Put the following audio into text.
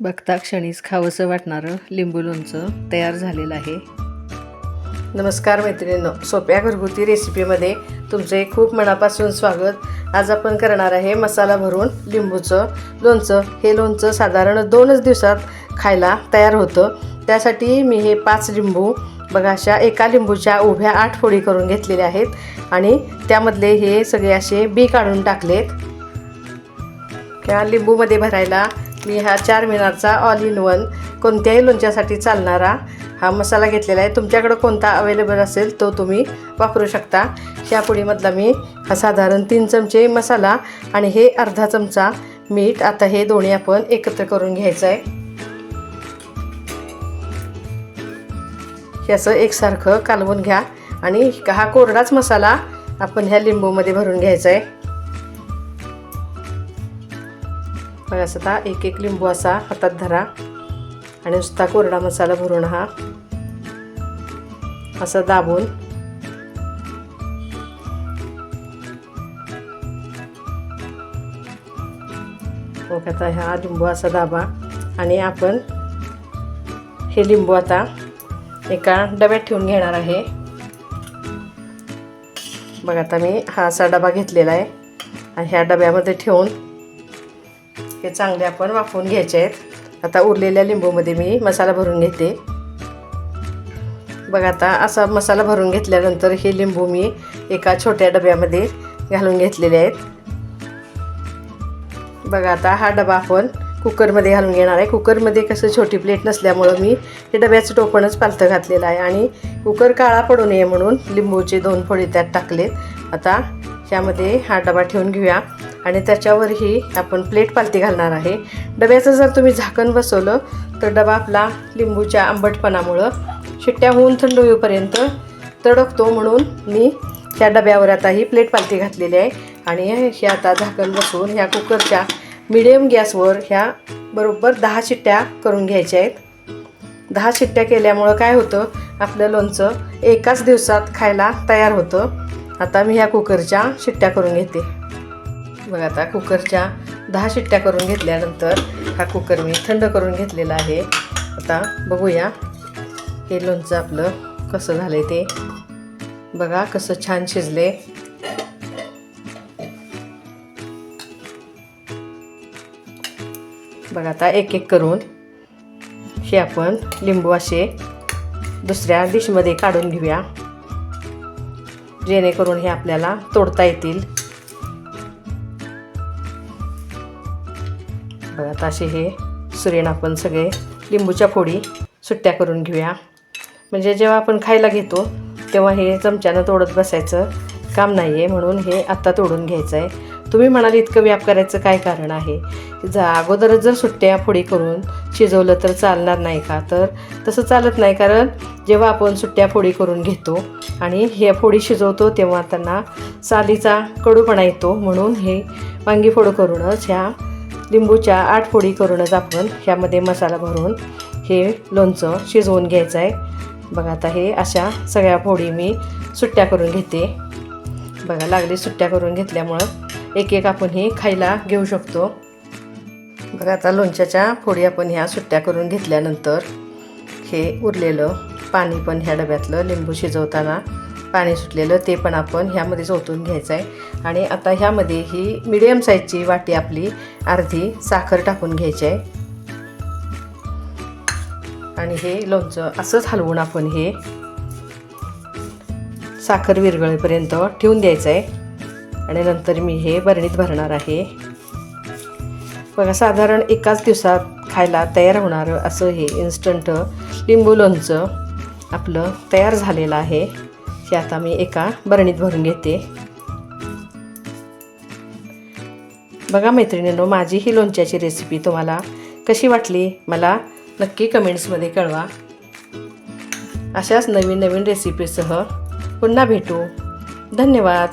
बघता क्षणीच खावंसं वाटणारं लिंबू लोणचं तयार झालेलं आहे. नमस्कार मैत्रिणींनो सोप्या घरगुती रेसिपीमध्ये तुमचे खूप मनापासून स्वागत. आज आपण करणार आहे मसाला भरून लिंबूचं लोणचं. हे लोणचं साधारण दोनच दिवसात खायला तयार होतं. त्यासाठी मी हे पाच लिंबू बघा अशा एका लिंबूच्या उभ्या आठ फोडी करून घेतलेल्या आहेत आणि त्यामधले हे सगळे असे बी काढून टाकलेत. ह्या लिंबूमध्ये भरायला मी हा चार मिनारचा ऑल इन वन कोणत्याही लोणच्यासाठी चालणारा हा मसाला घेतलेला आहे. तुमच्याकडं कोणता अवेलेबल असेल तो तुम्ही वापरू शकता. ह्या पुडीमधला मी हा साधारण तीन चमचे मसाला आणि हे अर्धा चमचा मीठ आता हे दोन्ही आपण एकत्र करून घ्यायचं आहे. हे असं एकसारखं कालवून घ्या आणि हा कोरडाच मसाला आपण ह्या लिंबूमध्ये भरून घ्यायचा आहे. बघा असं आता एक एक लिंबू असा हातात धरा. आणि नुसता कोरडा मसाला भरून हा. असं दाबून. मग आता हा लिंबू असा दाबा. आणि आपण हे लिंबू आता एका डब्यात ठेवून घेणार आहे. बघा आता मी हा असा डबा घेतलेला आहे. आणि ह्या डब्यामध्ये ठेवून हे चांगले आपण वाफवून घ्यायचे आहेत. आता उरलेल्या लिंबूमध्ये मी मसाला भरून घेते. बघा आता असा मसाला भरून घेतल्यानंतर हे लिंबू मी एका छोट्या डब्यामध्ये घालून घेतलेले आहेत. बघा आता हा डबा आपण कुकरमध्ये घालून घेणार आहे. कुकरमध्ये कसं छोटी प्लेट नसल्यामुळं मी हे डब्याचं टोपणच पालथं घातलेलं आहे आणि कुकर काळा पडू नये म्हणून लिंबूचे दोन फोडे त्यात टाकलेत. आता ह्यामध्ये हा डबा ठेवून घेऊया. आणि त्याच्यावरही आपण प्लेट पालती घालणार आहे. डब्याचं जर तुम्ही झाकण बसवलं तर डबा आपला लिंबूच्या आंबटपणामुळं शिट्ट्या होऊन थंड होईपर्यंत तडकतो म्हणून मी त्या डब्यावर आता ही प्लेट पालती घातलेली आहे. आणि हे आता झाकण बसवून ह्या कुकरच्या मिडियम गॅसवर ह्या बरोबर दहा शिट्ट्या करून घ्यायच्या आहेत. दहा शिट्ट्या केल्यामुळं काय होतं आपलं लोणचं एकाच दिवसात खायला तयार होतं. आता मी ह्या कुकरच्या शिट्ट्या करून घेते. बघा आता कुकरच्या दहा शिट्ट्या करून घेतल्यानंतर हा कुकर मी थंड करून घेतलेला आहे. आता बघूया हे लोणचं आपलं कसं झालं आहे ते. बघा कसं छान शिजले बघा आता एक एक करून हे आपण लिंबू असे दुसऱ्या डिशमध्ये काढून घेऊया. जेणेकरून हे आपल्याला तोडता येतील. आता असे हे सुरेण आपण सगळे लिंबूच्या फोडी सुट्ट्या करून घेऊया. म्हणजे जेव्हा आपण खायला घेतो तेव्हा हे चमच्यानं तोडत बसायचं काम नाही आहे म्हणून हे आत्ता तोडून घ्यायचं आहे तुम्ही म्हणाल इतकं व्याप करायचं काय कारण आहे? जा अगोदरच जर सुट्ट्या फोडी करून शिजवलं तर चालणार नाही का? तर तसं चालत नाही. कारण जेव्हा आपण सुट्ट्या फोडी करून घेतो आणि हे फोडी शिजवतो तेव्हा त्यांना सालीचा कडूपणा येतो. म्हणून हे वांगी फोड करूनच ह्या लिंबूच्या आठ फोडी करूनच आपण ह्यामध्ये मसाला भरून हे लोणचं शिजवून घ्यायचं आहे बघा आता हे अशा सगळ्या फोडी मी सुट्ट्या करून घेते. बघा लागली सुट्ट्या करून घेतल्यामुळं एक एक आपण हे खायला घेऊ शकतो. बघा आता लोणच्याच्या फोडी आपण ह्या सुट्ट्या करून घेतल्यानंतर हे उरलेलं पाणी पण ह्या डब्यातलं लिंबू शिजवताना पाणी सुटलेलं ते पण आपण ह्यामध्ये ओतून घ्यायचं आहे आणि आता ह्यामध्ये ही मिडियम साईजची वाटी आपली अर्धी साखर टाकून घ्यायची आहे आणि हे लोणचं असंच हलवून आपण हे साखर विरघळेपर्यंत ठेवून द्यायचं आहे आणि नंतर मी हे बरणीत भरणार आहे. बघा साधारण एकाच दिवसात खायला तयार होणारं असं हे इन्स्टंट लिंबू लोणचं आपलं तयार झालेलं आहे. हे आता मी एका बरणीत भरून घेते. बघा मैत्रिणींनो माझी ही लोणच्याची रेसिपी तुम्हाला कशी वाटली मला नक्की कमेंट्समध्ये कळवा. अशाच नवीन नवीन रेसिपीसह पुन्हा भेटू. धन्यवाद.